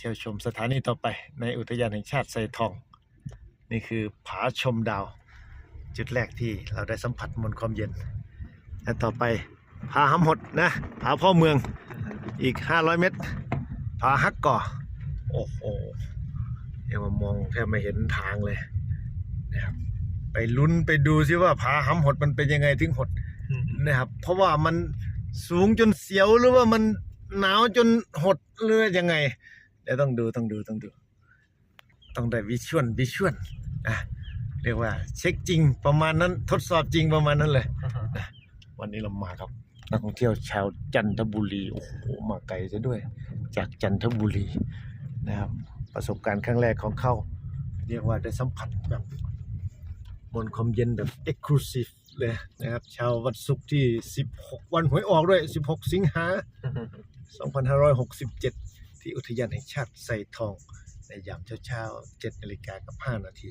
เที่ยวชมสถานีต่อไปในอุทยานแห่งชาติไซทอง นี่คือผาชมดาว จุดแรกที่เราได้สัมผัสมวลความเย็นและต่อไปผาหำหดนะผาพ่อเมืองอีก 500 เมตรผาฮักก่อโอ้โหเดี๋ยวมามองแทบไม่เห็นทางเลยนะครับไปลุ้นไปดูซิว่าผาหำหดมันเป็นยังไงถึงหดนะครับเพราะว่ามันสูงจนเสียวหรือว่ามันหนาวจนหดหรือยังไง เดี๋ยวต้องดูต้องดูต้องดู ต้องได้วิชวลวิชวลอะเรียกว่า เช็คจริงประมาณนั้นทดสอบจริงประมาณนั้นเลยนะวันนี้เรามาครับ นักท่องเที่ยวชาวจันทบุรีโอ้โหมาไกลซะด้วย จากจันทบุรีนะครับประสบการณ์ครั้งแรกของเขาเรียกว่าได้สัมผัสแบบมวลความเย็นแบบ exclusive เลยนะครับชาววันศุกร์ที่ 16 วันหวยออกด้วย 16 สิงหา 2567 ที่อุทยานแห่งชาติไซทอง ในยามเช้าๆ7นาฬิกากับ 5 นาที